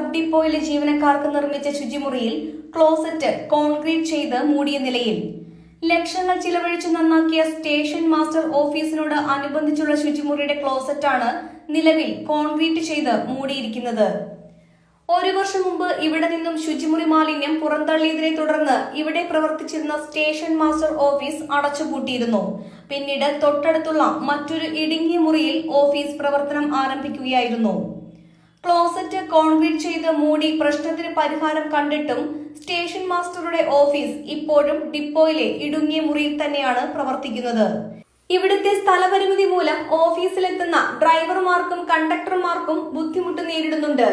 Sub ഡിപ്പോയിലെ ജീവനക്കാർക്ക് നിർമ്മിച്ച ശുചിമുറിയിൽ closet concrete ചെയ്ത് മൂടിയ നിലയിൽ. ലക്ഷങ്ങൾ ചിലവഴിച്ച് നന്നാക്കിയ സ്റ്റേഷൻ മാസ്റ്റർ ഓഫീസിനോട് അനുബന്ധിച്ചുള്ള ശുചിമുറിയുടെ ക്ലോസറ്റാണ് നിലവിൽ കോൺക്രീറ്റ് ചെയ്ത് മൂടിയിരിക്കുന്നത്. ഒരു വർഷം മുമ്പ് ഇവിടെ നിന്നും ശുചിമുറി മാലിന്യം പുറന്തള്ളിയതിനെ തുടർന്ന് ഇവിടെ പ്രവർത്തിച്ചിരുന്ന സ്റ്റേഷൻ മാസ്റ്റർ ഓഫീസ് അടച്ചുപൂട്ടിയിരുന്നു. പിന്നീട് തൊട്ടടുത്തുള്ള മറ്റൊരു ഇടുങ്ങിയ മുറിയിൽ ഓഫീസ് പ്രവർത്തനം ആരംഭിക്കുകയായിരുന്നു. ക്ലോസറ്റ് കോൺക്രീറ്റ് ചെയ്ത് മൂടി പ്രശ്നത്തിന് പരിഹാരം കണ്ടിട്ടും സ്റ്റേഷൻ മാസ്റ്ററുടെ ഓഫീസ് ഇപ്പോഴും ഡിപ്പോയിലെ ഇടുങ്ങിയ മുറിയിൽ തന്നെയാണ് പ്രവർത്തിക്കുന്നത്. ഇവിടുത്തെ സ്ഥലപരിമിതി മൂലം ഓഫീസിലെത്തുന്ന ഡ്രൈവർമാർക്കും കണ്ടക്ടർമാർക്കും ബുദ്ധിമുട്ട് നേരിടുന്നുണ്ട്.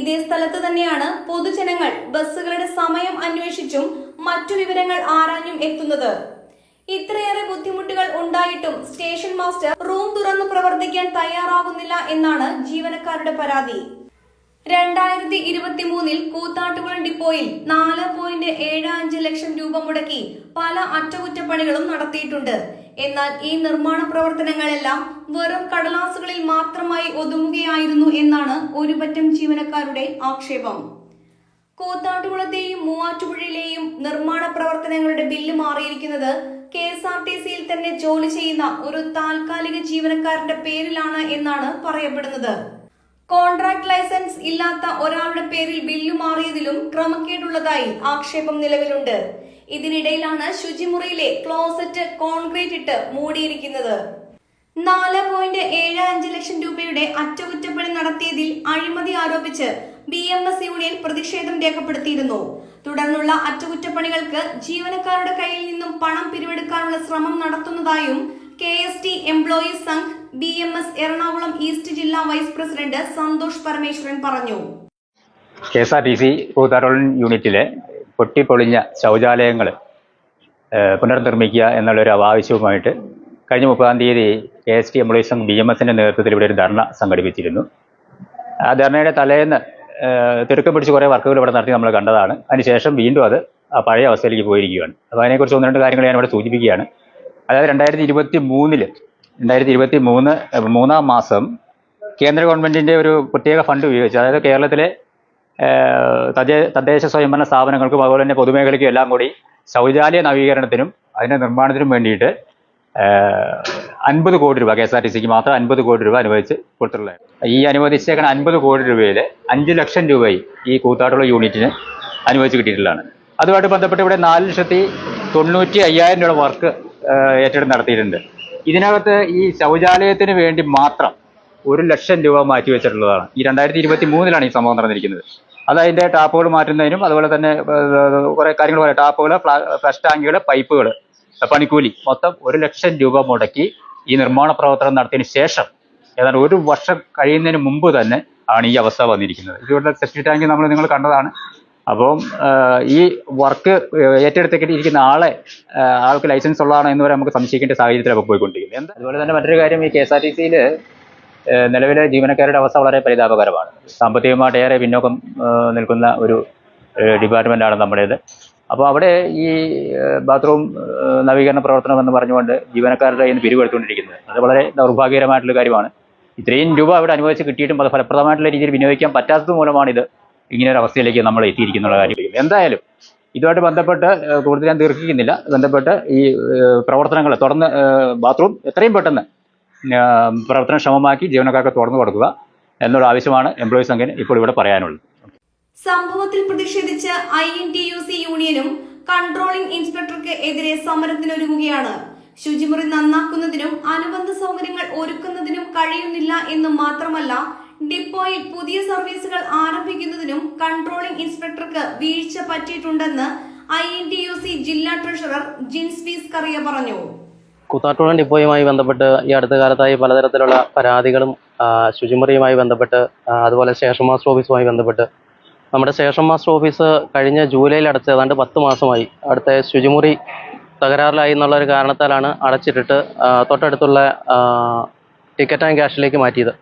ഇതേ സ്ഥലത്ത് തന്നെയാണ് പൊതുജനങ്ങൾ ബസ്സുകളുടെ സമയം അന്വേഷിച്ചും മറ്റു വിവരങ്ങൾ ആരാഞ്ഞും എത്തുന്നത്. ഇത്രയേറെ ബുദ്ധിമുട്ടുകൾ ഉണ്ടായിട്ടും സ്റ്റേഷൻ മാസ്റ്റർ റൂം തുറന്നു പ്രവർത്തിക്കാൻ തയ്യാറാകുന്നില്ല എന്നാണ് ജീവനക്കാരുടെ പരാതി. രണ്ടായിരത്തി ഇരുപത്തി മൂന്നിൽ കൂത്താട്ടുകുളം ഡിപ്പോയിൽ നാല് പോയിന്റ് ഏഴ് അഞ്ച് ലക്ഷം രൂപ മുടക്കി പല അറ്റകുറ്റപ്പണികളും നടത്തിയിട്ടുണ്ട്. എന്നാൽ ഈ നിർമ്മാണ പ്രവർത്തനങ്ങളെല്ലാം വെറും കടലാസുകളിൽ മാത്രമായി ഒതുങ്ങുകയായിരുന്നു എന്നാണ് ഒരുപറ്റം ജീവനക്കാരുടെ ആക്ഷേപം. കൂത്താട്ടുകുളത്തെയും മൂവാറ്റുപുഴയിലെയും നിർമ്മാണ പ്രവർത്തനങ്ങളുടെ ബില്ല് മാറിയിരിക്കുന്നത് കെ എസ് ആർ ടി സിയിൽ തന്നെ ജോലി ചെയ്യുന്ന ഒരു താൽക്കാലിക ജീവനക്കാരന്റെ പേരിലാണ് എന്നാണ് പറയപ്പെടുന്നത്. കോൺട്രാക്ട് ലൈസൻസ് ഇല്ലാത്ത ഒരാളുടെ പേരിൽ ബില്ല് മാറിയതിലും ക്രമക്കേടുള്ളതായി ആക്ഷേപം നിലവിലുണ്ട്. ഇതിനിടയിലാണ് ശുചിമുറിയിലെ ക്ലോസറ്റ് കോൺക്രീറ്റ് ഇട്ട് മൂടിയിരിക്കുന്നത്. നാല് പോയിന്റ് ഏഴ് അഞ്ച് ലക്ഷം രൂപയുടെ അറ്റകുറ്റപ്പണി നടത്തിയതിൽ അഴിമതി ആരോപിച്ച് ബി എം എസ് യൂണിയൻ പ്രതിഷേധം രേഖപ്പെടുത്തിയിരുന്നു. തുടർന്നുള്ള അറ്റകുറ്റപ്പണികൾക്ക് ജീവനക്കാരുടെ കയ്യിൽ നിന്നും പണം പിരിവെടുക്കാനുള്ള ശ്രമം നടത്തുന്നതായും K S T employees Sangh B M S Ernakulam east ജില്ലാ വൈസ് പ്രസിഡന്റ് സന്തോഷ് പരമേശ്വരൻ പറഞ്ഞു. K S R T C യൂണിറ്റിലെ പൊട്ടിപ്പൊളിഞ്ഞ ശൗചാലയങ്ങൾ പുനർനിർമ്മിക്കുക എന്നുള്ളൊരു ആവശ്യവുമായിട്ട് കഴിഞ്ഞ മുപ്പതാം തീയതി K S T employees Sangh B M എസിന്റെ നേതൃത്വത്തിൽ ഇവിടെ ഒരു ധർണ സംഘടിപ്പിച്ചിരുന്നു. ആ ധർണയുടെ തലേന്ന് തിടുക്കം പിടിച്ച് കുറേ വർക്കുകൾ ഇവിടെ നടത്തി നമ്മൾ കണ്ടതാണ്. അതിനുശേഷം വീണ്ടും അത് ആ പഴയ അവസ്ഥയിലേക്ക് പോയിരിക്കുകയാണ്. അപ്പോൾ അതിനെക്കുറിച്ച് ഒന്ന് രണ്ട് കാര്യങ്ങൾ ഞാൻ ഇവിടെ സൂചിപ്പിക്കുകയാണ്. അതായത് രണ്ടായിരത്തി ഇരുപത്തി മൂന്നിൽ രണ്ടായിരത്തി ഇരുപത്തി മൂന്ന് മൂന്നാം മാസം കേന്ദ്ര ഗവൺമെന്റിന്റെ ഒരു പ്രത്യേക ഫണ്ട് ഉപയോഗിച്ച് അതായത് കേരളത്തിലെ തദ്ദേശ സ്വയംഭരണ സ്ഥാപനങ്ങൾക്കും അതുപോലെ തന്നെ പൊതുമേഖലയ്ക്കും എല്ലാം കൂടി ശൗചാലയ നവീകരണത്തിനും അതിന്റെ നിർമ്മാണത്തിനും വേണ്ടിയിട്ട് അൻപത് കോടി രൂപ കെ എസ് ആർ ടി സിക്ക് മാത്രം അൻപത് കോടി രൂപ അനുവദിച്ച് കൊടുത്തിട്ടുള്ളത്. ഈ അനുവദിച്ചേക്കണ അൻപത് കോടി രൂപയിൽ അഞ്ച് ലക്ഷം രൂപയും ഈ കൂത്താട്ടുള്ള യൂണിറ്റിന് അനുവദിച്ച് കിട്ടിയിട്ടുള്ളതാണ്. അതുമായിട്ട് ബന്ധപ്പെട്ട് ഇവിടെ നാല് ലക്ഷത്തി തൊണ്ണൂറ്റി അയ്യായിരം രൂപ വർക്ക് ഏറ്റെടുത്ത് നടത്തിയിട്ടുണ്ട്. ഇതിനകത്ത് ഈ ശൗചാലയത്തിന് വേണ്ടി മാത്രം ഒരു ലക്ഷം രൂപ മാറ്റി വെച്ചിട്ടുള്ളതാണ്. ഈ രണ്ടായിരത്തി ഇരുപത്തി മൂന്നിലാണ് ഈ സംഭവം നടന്നിരിക്കുന്നത്. അത് ടാപ്പുകൾ മാറ്റുന്നതിനും അതുപോലെ തന്നെ കുറേ കാര്യങ്ങൾ പറയാം. ടാപ്പുകൾ ഫ്ലഷ് ടാങ്കുകൾ പൈപ്പുകൾ പണിക്കൂലി. മൊത്തം ഒരു ലക്ഷം രൂപ മുടക്കി ഈ നിർമ്മാണ പ്രവർത്തനം നടത്തിയതിന് ശേഷം ഏതാണ്ട് ഒരു വർഷം കഴിയുന്നതിന് മുമ്പ് തന്നെ ആണ് ഈ അവസ്ഥ വന്നിരിക്കുന്നത്. ഇതിവിടെ സെപ്റ്റി ടാങ്ക് നമ്മൾ നിങ്ങൾ കണ്ടതാണ്. അപ്പം ഈ വർക്ക് ഏറ്റെടുത്തിട്ട് ഇരിക്കുന്ന ആളെ ആൾക്ക് ലൈസൻസ് ഉള്ളതാണോ എന്ന് വരെ നമുക്ക് സംശയിക്കേണ്ട സാഹചര്യത്തിലാണ് പോയിക്കൊണ്ടിരിക്കുന്നത്. എന്താ? അതുപോലെ തന്നെ മറ്റൊരു കാര്യം ഈ കെ എസ് ആർ ടി സിയിൽ നിലവിലെ ജീവനക്കാരുടെ അവസ്ഥ വളരെ പരിതാപകരമാണ്. സാമ്പത്തികമായിട്ട് ഏറെ പിന്നോക്കം നിൽക്കുന്ന ഒരു ഡിപ്പാർട്ട്മെന്റാണ് നമ്മുടേത്. അപ്പോൾ അവിടെ ഈ ബാത്റൂം നവീകരണ പ്രവർത്തനം എന്ന് പറഞ്ഞുകൊണ്ട് ജീവനക്കാരുടെ കയ്യിൽ നിന്ന് പിരിവെടുത്തുകൊണ്ടിരിക്കുന്നത്. അത് വളരെ ദൗർഭാഗ്യകരമായിട്ടുള്ള കാര്യമാണ്. ഇത്രയും രൂപ അവിടെ അനുവദിച്ച് കിട്ടിയിട്ടും അത് ഫലപ്രദമായിട്ടുള്ള രീതിയിൽ വിനിയോഗിക്കാൻ പറ്റാത്തത് മൂലമാണ് ഇത് ഇങ്ങനെ ഒരു അവസ്ഥയിലേക്ക് നമ്മൾ എത്തിയിരിക്കുന്ന കാര്യം. എന്തായാലും ഇതുമായിട്ട് ബന്ധപ്പെട്ട് കൂടുതൽ ഞാൻ ദീർഘിക്കുന്നില്ല. ബന്ധപ്പെട്ട് ഈ പ്രവർത്തനങ്ങൾ തുറന്ന് ബാത്റൂം എത്രയും പെട്ടെന്ന് പ്രവർത്തനക്ഷമമാക്കി ജീവനക്കാർക്ക് തുറന്നു കൊടുക്കുക എന്നുള്ള ആവശ്യമാണ് എംപ്ലോയീസ് അങ്ങനെ ഇപ്പോൾ ഇവിടെ പറയാനുള്ളത്. സംഭവത്തിൽ പ്രതിഷേധിച്ച് I N T U C യൂണിയനും കൺട്രോളിംഗ് ഇൻസ്പെക്ടർക്ക് എതിരെ സമരത്തിനൊരുങ്ങുകയാണ്. ശുചിമുറി നന്നാക്കുന്നതിനും അനുബന്ധ സൗകര്യങ്ങൾ ഒരുക്കുന്നതിനും കഴിയുന്നില്ല എന്ന് മാത്രമല്ല ഡിപ്പോയിൽ പുതിയ സർവീസുകൾ ആരംഭിക്കുന്നതിനും കൺട്രോളിംഗ് ഇൻസ്പെക്ടർക്ക് വീഴ്ച പറ്റിയിട്ടുണ്ടെന്ന് I N T U C ജില്ലാ ട്രഷറർ ജിൻസ് കറിയ പറഞ്ഞു. കൂത്താട്ടുകുളം ഡിപ്പോയുമായി ബന്ധപ്പെട്ട് ഈ അടുത്ത കാലത്തായി പലതരത്തിലുള്ള പരാതികളും ശുചിമുറിയുമായി ബന്ധപ്പെട്ട് അതുപോലെ സ്റ്റേഷൻ മാസ്റ്റർ ഓഫീസുമായി ബന്ധപ്പെട്ട് നമ്മുടെ സ്റ്റേഷൻ മാസ്റ്റർ ഓഫീസ് കഴിഞ്ഞ ജൂലൈയിൽ അടച്ച് ഏതാണ്ട് പത്ത് മാസമായി. അടുത്ത ശുചിമുറി തകരാറിലായി എന്നുള്ള ഒരു കാരണത്താലാണ് അടച്ചിട്ടിട്ട് തൊട്ടടുത്തുള്ള ടിക്കറ്റ് ആൻഡ് ക്യാഷിലേക്ക് മാറ്റിയത്.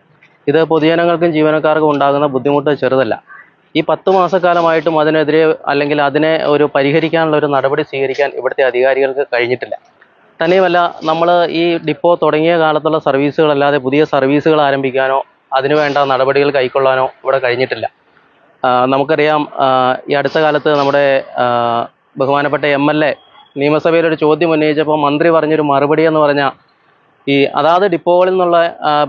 ഇത് പൊതുജനങ്ങൾക്കും ജീവനക്കാർക്കും ഉണ്ടാകുന്ന ബുദ്ധിമുട്ട് ചെറുതല്ല. ഈ പത്ത് മാസക്കാലമായിട്ടും അതിനെതിരെ അല്ലെങ്കിൽ അതിനെ ഒരു പരിഹരിക്കാനുള്ള ഒരു നടപടി സ്വീകരിക്കാൻ ഇവിടുത്തെ അധികാരികൾക്ക് കഴിഞ്ഞിട്ടില്ല. തന്നെയുമല്ല നമ്മൾ ഈ ഡിപ്പോ തുടങ്ങിയ കാലത്തുള്ള സർവീസുകളല്ലാതെ പുതിയ സർവീസുകൾ ആരംഭിക്കാനോ അതിനുവേണ്ട നടപടികൾ കൈക്കൊള്ളാനോ ഇവിടെ കഴിഞ്ഞിട്ടില്ല. നമുക്കറിയാം ഈ അടുത്ത കാലത്ത് നമ്മുടെ ബഹുമാനപ്പെട്ട എം എൽ എ നിയമസഭയിൽ ഒരു ചോദ്യം ഉന്നയിച്ചപ്പോൾ മന്ത്രി പറഞ്ഞൊരു മറുപടി എന്ന് പറഞ്ഞാൽ ഈ അതാത് ഡിപ്പോകളിൽ നിന്നുള്ള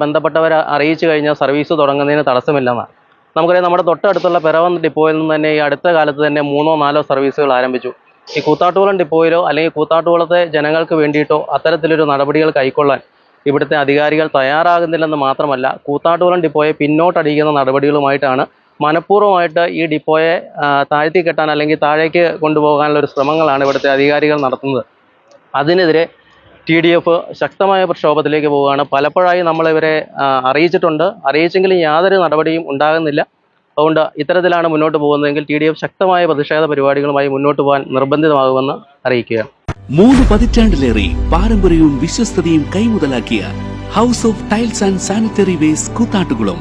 ബന്ധപ്പെട്ടവരെ അറിയിച്ചു കഴിഞ്ഞാൽ സർവീസ് തുടങ്ങുന്നതിന് തടസ്സമില്ലെന്നാണ്. നമുക്കറിയാം നമ്മുടെ തൊട്ടടുത്തുള്ള പിറവം ഡിപ്പോയിൽ നിന്ന് തന്നെ ഈ അടുത്ത കാലത്ത് തന്നെ മൂന്നോ നാലോ സർവീസുകൾ ആരംഭിച്ചു. ഈ കൂത്താട്ടുകുളം ഡിപ്പോയിലോ അല്ലെങ്കിൽ കൂത്താട്ടുകുളത്തെ ജനങ്ങൾക്ക് വേണ്ടിയിട്ടോ അത്തരത്തിലൊരു നടപടികൾ കൈക്കൊള്ളാൻ ഇവിടുത്തെ അധികാരികൾ തയ്യാറാകുന്നില്ലെന്ന് മാത്രമല്ല കൂത്താട്ടുകുളം ഡിപ്പോയെ പിന്നോട്ടടിക്കുന്ന നടപടികളുമായിട്ടാണ് മനഃപൂർവമായിട്ട് ഈ ഡിപ്പോയെ താഴ്ത്തി കെട്ടാൻ അല്ലെങ്കിൽ താഴേക്ക് കൊണ്ടുപോകാനുള്ള ഒരു ശ്രമങ്ങളാണ് ഇവിടുത്തെ അധികാരികൾ നടത്തുന്നത്. അതിനെതിരെ ടി ഡി എഫ് ശക്തമായ പ്രക്ഷോഭത്തിലേക്ക് പോവുകയാണ്. പലപ്പോഴായി നമ്മളിവരെ അറിയിച്ചിട്ടുണ്ട്. അറിയിച്ചെങ്കിലും യാതൊരു നടപടിയും ഉണ്ടാകുന്നില്ല. അതുകൊണ്ട് ഇത്തരത്തിലാണ് മുന്നോട്ട് പോകുന്നതെങ്കിൽ ടി ഡി എഫ് ശക്തമായ പ്രതിഷേധ പരിപാടികളുമായി മുന്നോട്ട് പോകാൻ നിർബന്ധിതമാകുമെന്ന് അറിയിക്കുക മൂന്ന് പതിറ്റാണ്ടിലേറെ പാരമ്പര്യവും വിശ്വസ്തയും കൈമുതലാക്കിയ house of tiles and sanitary waste Koothattukulam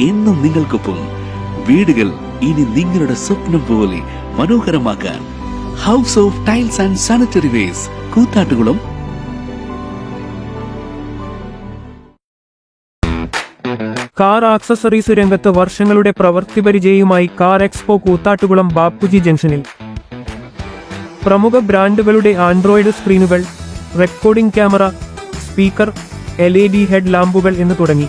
എന്നും നിങ്ങൾക്കൊപ്പം വീടുകൾ ഇനി നിങ്ങളുടെ സ്വപ്നം പോലെ മനോഹരമാക്കാൻ house of tiles and sanitary wares Koothattukulam. Car accessories രംഗത്ത് വർഷങ്ങളുടെ പ്രവൃത്തി പരിചയവുമായി കാർ എക്സ്പോ കൂത്താട്ടുകുളം ബാപ്പുജി ജംഗ്ഷനിൽ. പ്രമുഖ ബ്രാൻഡുകളുടെ Android സ്ക്രീനുകൾ recording camera speaker L E D head ലാമ്പുകൾ എന്ന് തുടങ്ങി.